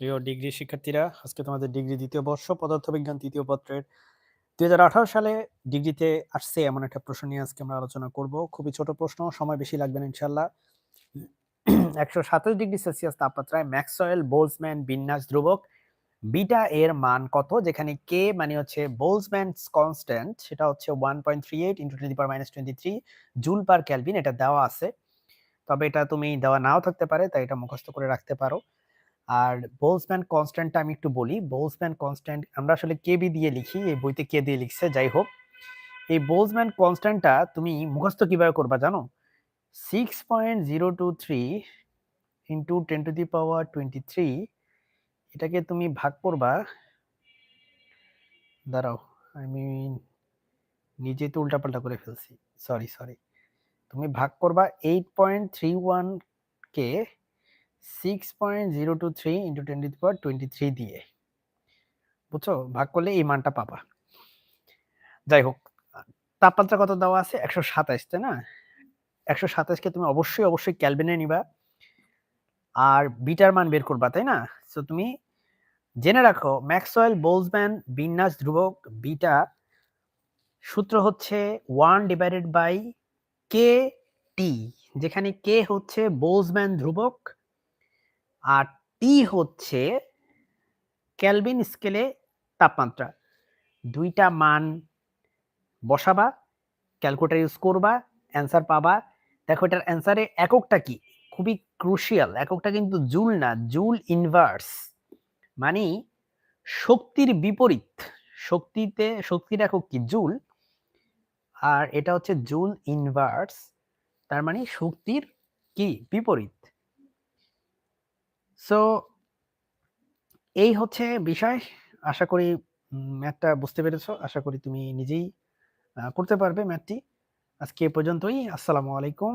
প্রিয় ডিগ্রি শিক্ষার্থীরা, আজকে তোমাদের ডিগ্রি দ্বিতীয় বর্ষ, পদার্থবিজ্ঞান তৃতীয় পত্রের। দু হাজার আঠারো সালে ডিগ্রিতে আসছে এমন একটা প্রশ্ন নিয়ে আজকে আমরা আলোচনা করব। খুবই ছোট প্রশ্ন, সময় বেশি লাগবে না ইনশাল্লাহ একশো সাতাশ ডিগ্রি সেলসিয়াস তাপমাত্রায় ম্যাক্সওয়েল, বোলসম্যান, বিন্যাস ধ্রুবক, বিটা এর মান কত? যেখানে কে মানে হচ্ছে বোলসম্যান কনস্ট্যান্ট, সেটা হচ্ছে one point three eight into twenty per minus twenty three joule per kelvin এটা দেওয়া আছে। তবে এটা তুমি দেওয়া নাও থাকতে পারে, তাই এটা মুখস্থ করে রাখতে পারো। আর বোলসম্যান কনস্ট্যান্টটা আমি একটু বলি। বোলসম্যান কনস্ট্যান্ট আমরা আসলে কেবি দিয়ে লিখি, এই বইতে কে দিয়ে লিখছে, যাই হোক। এই বোলসম্যান কনস্ট্যান্টটা তুমি মুখস্থ কীভাবে করবা জানো? Six point zero two three into ten to the power twenty three এটাকে তুমি ভাগ করবা। দাঁড়াও আমি নিজে তো উল্টাপাল্টা করে ফেলছি। সরি সরি তুমি ভাগ করবা এইট পয়েন্ট থ্রি ওয়ান কে six point zero two three into twenty power twenty three দিয়ে বুঝছ? ভাগ করলে এই মানটা পাবা। যাই হোক, তাপমাত্রা কত দেওয়া আছে? একশো সাতাইশ তাই না? একশো সাতাইশকে তুমি অবশ্যই অবশ্যই ক্যালভিনে নিবা। আর বিটার মান বের করবা, তাই না? সো তুমি জেনে রাখো, ম্যাক্সওয়েল, বোলসম্যান, বিন্যাস, ধ্রুবক, বিটা সূত্র হচ্ছে one divided by K T যেখানে কে হচ্ছে বোলসম্যান, ধ্রুবক আর টি হচ্ছে ক্যালভিন স্কেলে তাপমাত্রা। দুইটা মান বসাবা ক্যালকুলেটার ইউজ করবা অ্যান্সার পাবা। দেখো এটার অ্যান্সারে এককটা কি? খুবই ক্রুশিয়াল এককটা কিন্তু জুল না, জুল ইনভার্স মানে শক্তির বিপরীত, শক্তিতে, শক্তির একক কি? জুল। আর এটা হচ্ছে জুল ইনভার্স তার মানে শক্তির কি? বিপরীত। সো এই হচ্ছে বিষয়। আশা করি ম্যাথটা বুঝতে পেরেছ। আশা করি তুমি নিজেই করতে পারবে ম্যাথটি। আজকে এ পর্যন্তই। আসসালামু আলাইকুম।